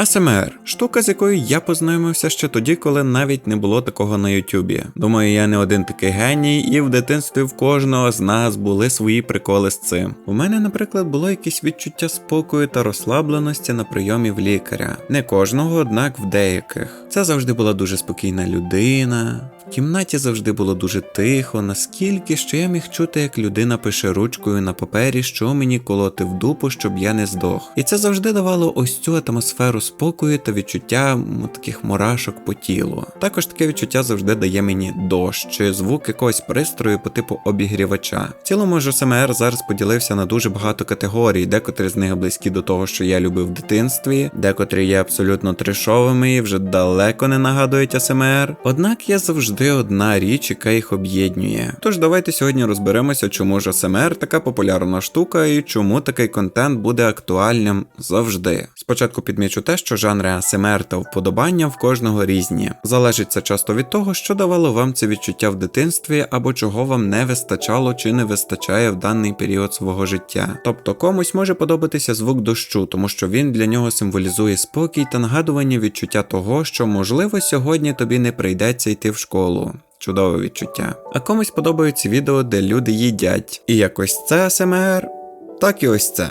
АСМР штука, з якою я познайомився ще тоді, коли навіть не було такого на Ютубі. Думаю, я не один такий геній, і в дитинстві в кожного з нас були свої приколи з цим. У мене, наприклад, було якесь відчуття спокою та розслабленості на прийомі в лікаря. Не кожного, однак в деяких. Це завжди була дуже спокійна людина. Кімнаті завжди було дуже тихо, наскільки що я міг чути, як людина пише ручкою на папері, що мені колоти в дупу, щоб я не здох. І це завжди давало ось цю атмосферу спокою та відчуття таких мурашок по тілу. Також таке відчуття завжди дає мені дощ чи звук якогось пристрою по типу обігрівача. В цілому ж СМР зараз поділився на дуже багато категорій, декотрі з них близькі до того, що я любив в дитинстві, декотрі є абсолютно трешовими і вже далеко не нагадують АСМР. Однак є завжди одна річ, яка їх об'єднує. Тож давайте сьогодні розберемося, чому ж АСМР така популярна штука і чому такий контент буде актуальним завжди. Спочатку підмічу те, що жанри АСМР та вподобання в кожного різні. Залежить це часто від того, що давало вам це відчуття в дитинстві або чого вам не вистачало чи не вистачає в даний період свого життя. Тобто комусь може подобатися звук дощу, тому що він для нього символізує спокій та нагадування відчуття того, що можливо сьогодні тобі не прийдеться йти в школу. Чудове відчуття. А комусь подобаються відео, де люди їдять. І якось це СМР, так і ось це.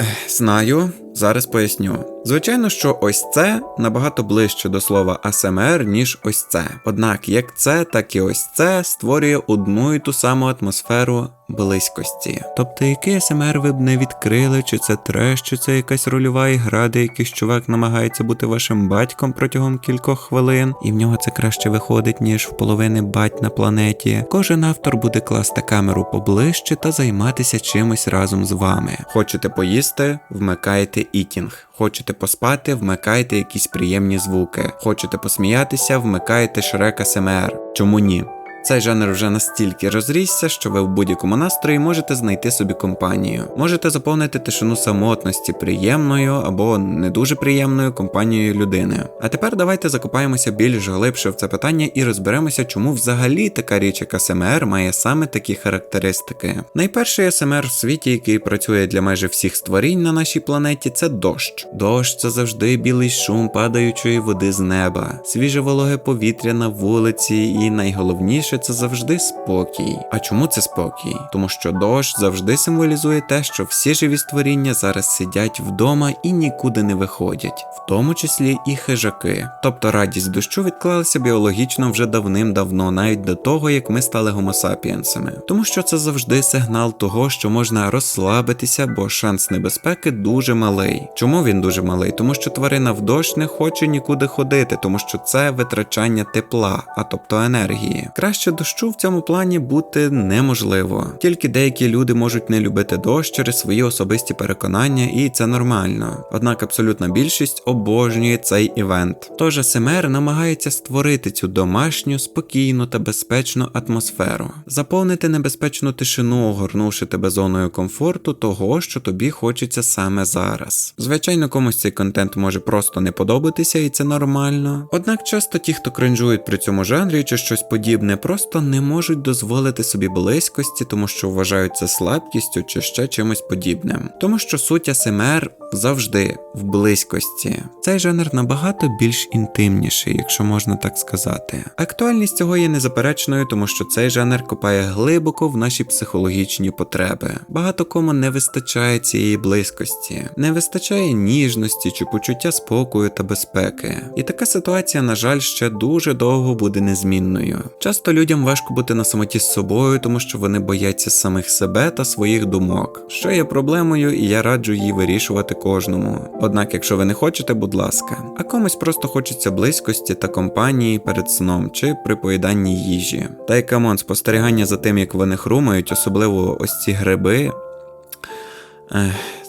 Ех, Знаю, зараз поясню. Звичайно, що ось це набагато ближче до слова АСМР, ніж ось це. Однак як це, так і ось це створює одну і ту саму атмосферу близькості. Тобто, який АСМР ви б не відкрили, чи це треш, чи це якась рольова ігра, де якийсь чувак намагається бути вашим батьком протягом кількох хвилин, і в нього це краще виходить, ніж в половини бать на планеті. Кожен автор буде класти камеру поближче та займатися чимось разом з вами. Хочете поїсти, вмикайте ітінг. Хочете поспати, вмикайте якісь приємні звуки. Хочете посміятися, вмикайте Шрек СМР. Чому ні? Цей жанр вже настільки розрісся, що ви в будь-якому настрої можете знайти собі компанію. Можете заповнити тишину самотності приємною або не дуже приємною компанією людини. А тепер давайте закопаємося більш глибше в це питання і розберемося, чому взагалі така річ, як АСМР, має саме такі характеристики. Найперший АСМР в світі, який працює для майже всіх створінь на нашій планеті, це дощ. Дощ це завжди білий шум падаючої води з неба, свіже вологе повітря на вулиці, і найголовніше це завжди спокій. А чому це спокій? Тому що дощ завжди символізує те, що всі живі створіння зараз сидять вдома і нікуди не виходять, в тому числі і хижаки. Тобто радість дощу відклалася біологічно вже давним-давно, навіть до того, як ми стали гомосапіенсами. Тому що це завжди сигнал того, що можна розслабитися, бо шанс небезпеки дуже малий. Чому він дуже малий? Тому що тварина в дощ не хоче нікуди ходити, тому що це витрачання тепла, а тобто енергії. Краще дощу в цьому плані бути неможливо. Тільки деякі люди можуть не любити дощ через свої особисті переконання, і це нормально. Однак абсолютна більшість обожнює цей івент. Тож СМР намагається створити цю домашню, спокійну та безпечну атмосферу, заповнити небезпечну тишину, огорнувши тебе зоною комфорту того, що тобі хочеться саме зараз. Звичайно, комусь цей контент може просто не подобатися, і це нормально. Однак часто ті, хто кринжують при цьому жанрі чи щось подібне, просто не можуть дозволити собі близькості, тому що вважають це слабкістю чи ще чимось подібним. Тому що суть АСМР завжди в близькості. Цей жанр набагато більш інтимніший, якщо можна так сказати. Актуальність цього є незаперечною, тому що цей жанр копає глибоко в наші психологічні потреби. Багато кому не вистачає цієї близькості, не вистачає ніжності чи почуття спокою та безпеки. І така ситуація, на жаль, ще дуже довго буде незмінною. Часто людям важко бути на самоті з собою, тому що вони бояться самих себе та своїх думок, що є проблемою, і я раджу її вирішувати кожному. Однак, якщо ви не хочете, будь ласка, а комусь просто хочеться близькості та компанії перед сном чи при поїданні їжі. Та й камон, спостерігання за тим, як вони хрумають, особливо ось ці гриби.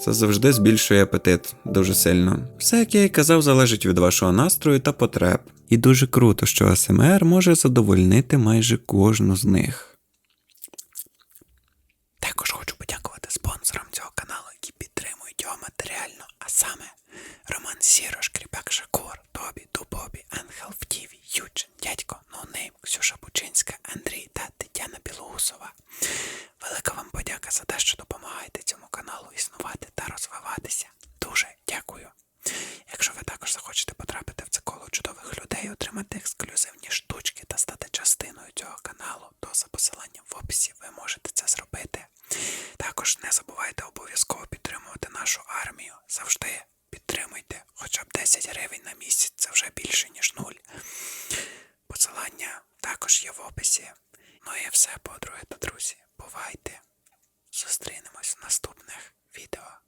Це завжди збільшує апетит дуже сильно. Все, як я і казав, залежить від вашого настрою та потреб. І дуже круто, що АСМР може задовольнити майже кожну з них. Саме Роман Сірош, Кріпак Шакур, посилання також є в описі. Ну і все, подруги та друзі. Бувайте! Зустрінемось в наступних відео.